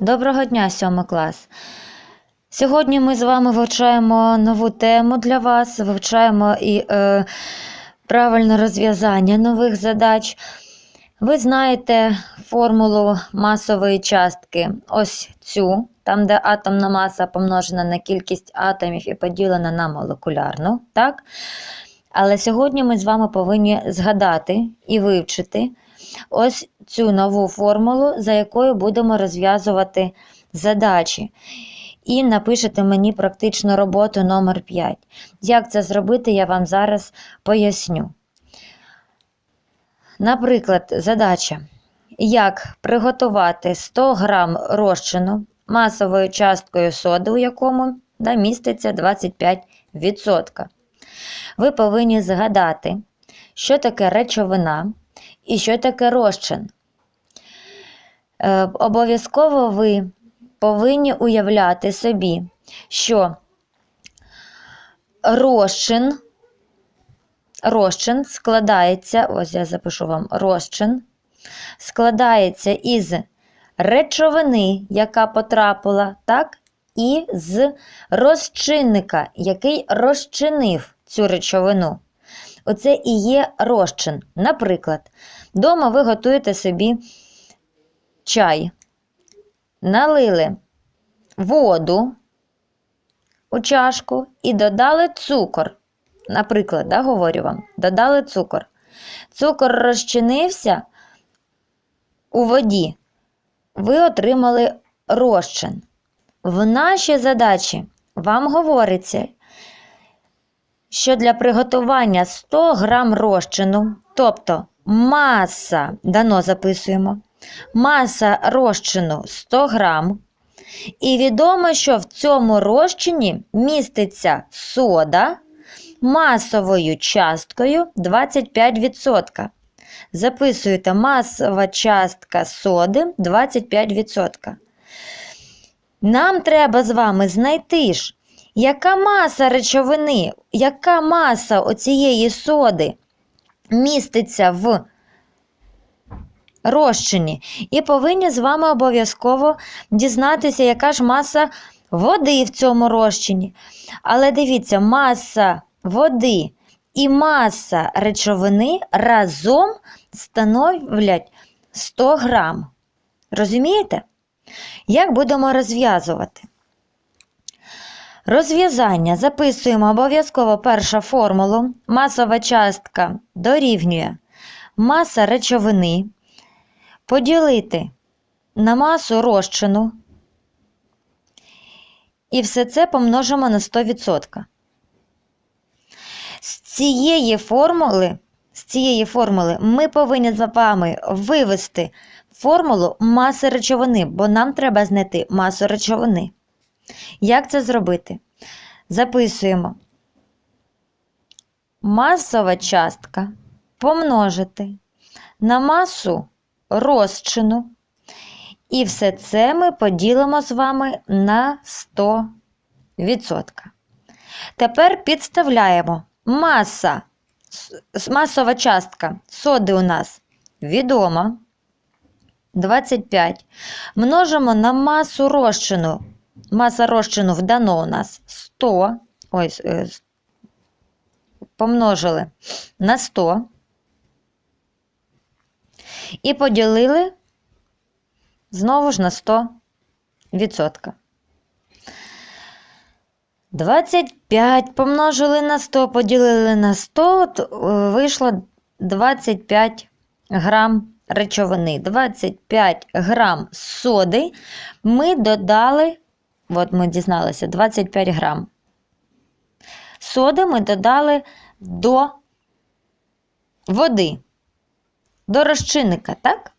Доброго дня, сьомий клас. Сьогодні ми з вами вивчаємо нову тему для вас, вивчаємо і е, правильне розв'язання нових задач. Ви знаєте формулу масової частки. Ось цю, там, де атомна маса помножена на кількість атомів і поділена на молекулярну. Так? Але сьогодні ми з вами повинні згадати і вивчити ось цю нову формулу, за якою будемо розв'язувати задачі. І напишете мені практичну роботу номер 5. Як це зробити, я вам зараз поясню. Наприклад, задача. Як приготувати 100 грам розчину масовою часткою соди, у якому да, міститься 25%. Ви повинні згадати, що таке речовина і що таке розчин. Е, обов'язково ви повинні уявляти собі, що розчин, розчин складається, ось я запишу вам розчин, складається із речовини, яка потрапила, так, і з розчинника, який розчинив цю речовину. Оце і є розчин. Наприклад, вдома ви готуєте собі чай, налили воду у чашку і додали цукор. Наприклад, да, говорю вам, додали цукор. Цукор розчинився у воді. Ви отримали розчин. В нашій задачі вам говориться, що для приготування 100 грам розчину, тобто маса, дано записуємо, маса розчину 100 грам, і відомо, що в цьому розчині міститься сода масовою часткою 25%. Записуєте масова частка соди 25%. Нам треба з вами знайти ж, яка маса речовини, яка маса оцієї соди міститься в розчині. І повинні з вами обов'язково дізнатися, яка ж маса води в цьому розчині. Але дивіться, маса води і маса речовини разом становлять 100 грам. Розумієте? Як будемо розв'язувати? Розв'язання записуємо обов'язково першу формулу. Масова частка дорівнює маса речовини. Поділити на масу розчину. І все це помножимо на 100%. З цієї формули, з цієї формули ми повинні з вами вивести формулу маси речовини, бо нам треба знайти масу речовини. Як це зробити? Записуємо масова частка помножити на масу розчину. І все це ми поділимо з вами на 100%. Тепер підставляємо маса, масова частка соди у нас відома. 25. Множимо на масу розчину. Маса розчину вдано у нас 100. Ось, е, помножили на 100. І поділили знову ж на 100%. 25 помножили на 100, поділили на 100, от, е, вийшло 25 грам речовини. 25 грам соди ми додали, от ми дізналися, 25 грам. Соди ми додали до води, до розчинника, так?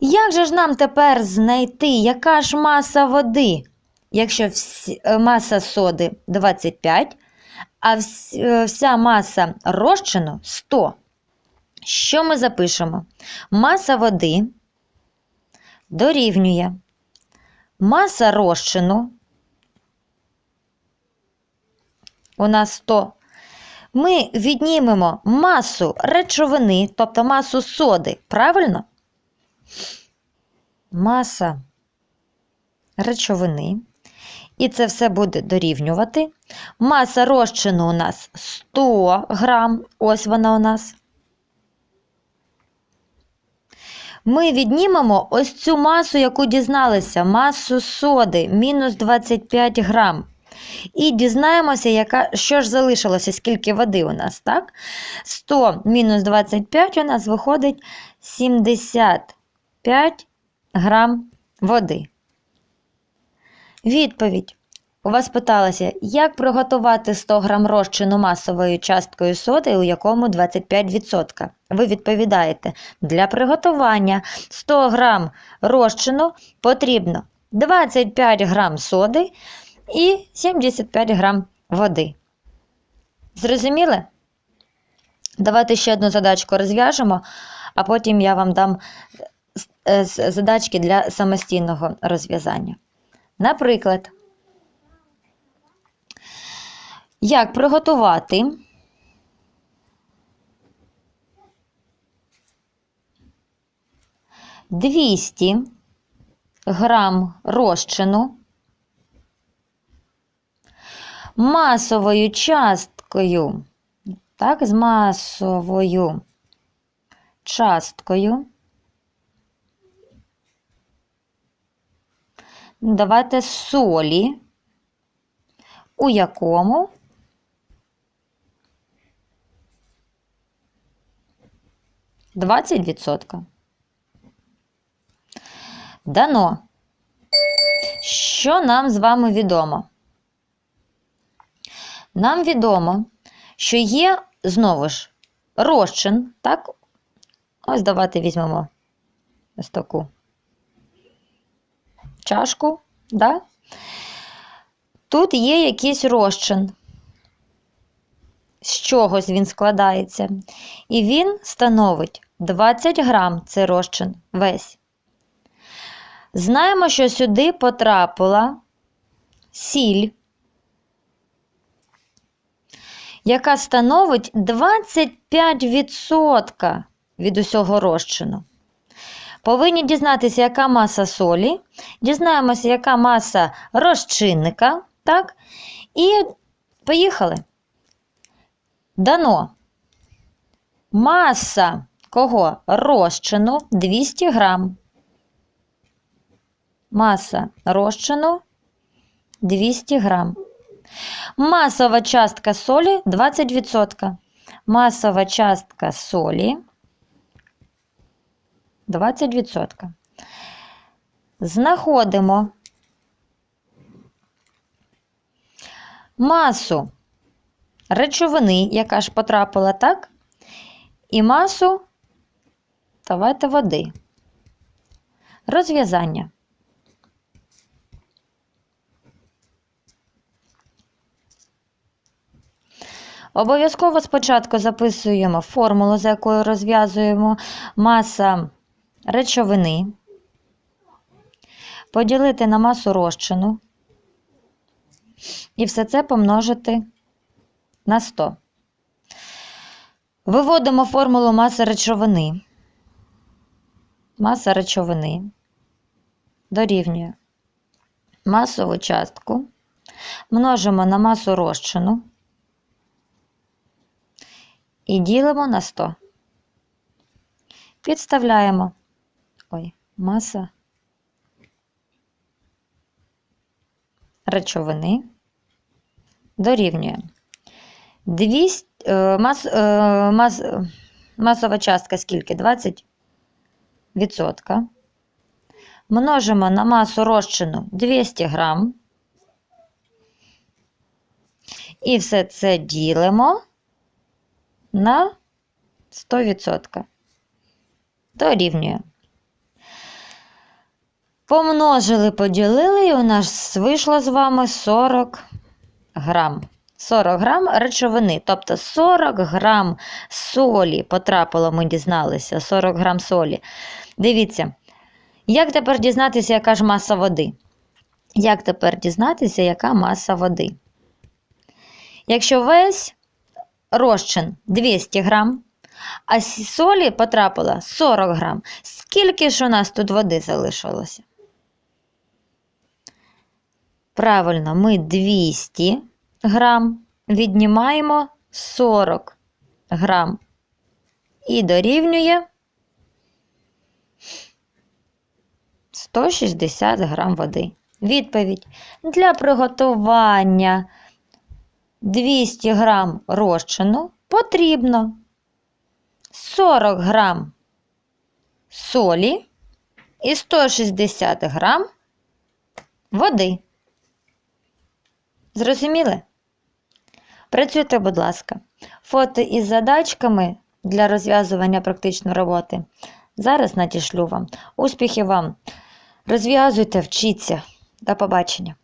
Як же ж нам тепер знайти, яка ж маса води, якщо всі, е, маса соди 25, а е, вся маса розчину 100? Що ми запишемо? Маса води дорівнює маса розчину. У нас 100. Ми віднімемо масу речовини, тобто масу соди, правильно? Маса речовини. І це все буде дорівнювати. Маса розчину у нас 100 грам. Ось вона у нас. Ми віднімемо ось цю масу, яку дізналися, масу соди, мінус 25 грам. І дізнаємося, яка, що ж залишилося, скільки води у нас, так? 100 мінус 25 у нас виходить 75 грам води. Відповідь. У вас питалося, як приготувати 100 грам розчину масовою часткою соди, у якому 25%. Ви відповідаєте, для приготування 100 грам розчину потрібно 25 грам соди і 75 грам води. Зрозуміли? Давайте ще одну задачку розв'яжемо, а потім я вам дам е, задачки для самостійного розв'язання. Наприклад, як приготувати? Двісті грам розчину. Масовою часткою, так, з масовою часткою. Давайте солі, у якому Двадцять відсотка. Дано. Що нам з вами відомо? Нам відомо, що є знову ж розчин, так? Ось давайте візьмемо ось таку чашку, да? Тут є якийсь розчин. З чогось він складається. І він становить 20 грам це розчин весь. Знаємо, що сюди потрапила сіль, яка становить 25% від усього розчину. Повинні дізнатися, яка маса солі, дізнаємося, яка маса розчинника, так? І поїхали. Дано. Маса кого? Розчину 200 грам. Маса розчину 200 грам. Масова частка солі 20%. Масова частка солі 20%. Знаходимо масу речовини, яка ж потрапила, так? І масу, давайте води. Розв'язання. Обов'язково спочатку записуємо формулу, за якою розв'язуємо маса речовини, поділити на масу розчину і все це помножити на 100. Виводимо формулу маси речовини. Маса речовини дорівнює масову частку, множимо на масу розчину і ділимо на 100. Підставляємо ой, маса речовини дорівнює 200, е, мас, е, мас, масова частка скільки? 20 відсотка. Множимо на масу розчину 200 грам. І все це ділимо на 100%. Дорівнює. Помножили, поділили, і у нас вийшло з вами 40 грам. 40 грам речовини, тобто 40 грам солі потрапило, ми дізналися, 40 грам солі. Дивіться, як тепер дізнатися, яка ж маса води? Як тепер дізнатися, яка маса води? Якщо весь розчин 200 грам, а солі потрапило 40 грам, скільки ж у нас тут води залишилося? Правильно, ми 200 грам віднімаємо 40 грам і дорівнює 160 грам води. Відповідь. Для приготування 200 грам розчину потрібно 40 грам солі і 160 грам води. Зрозуміли? Працюйте, будь ласка. Фото із задачками для розв'язування практичної роботи. Зараз надішлю вам. Успіхів вам! Розв'язуйте, вчіться. До побачення!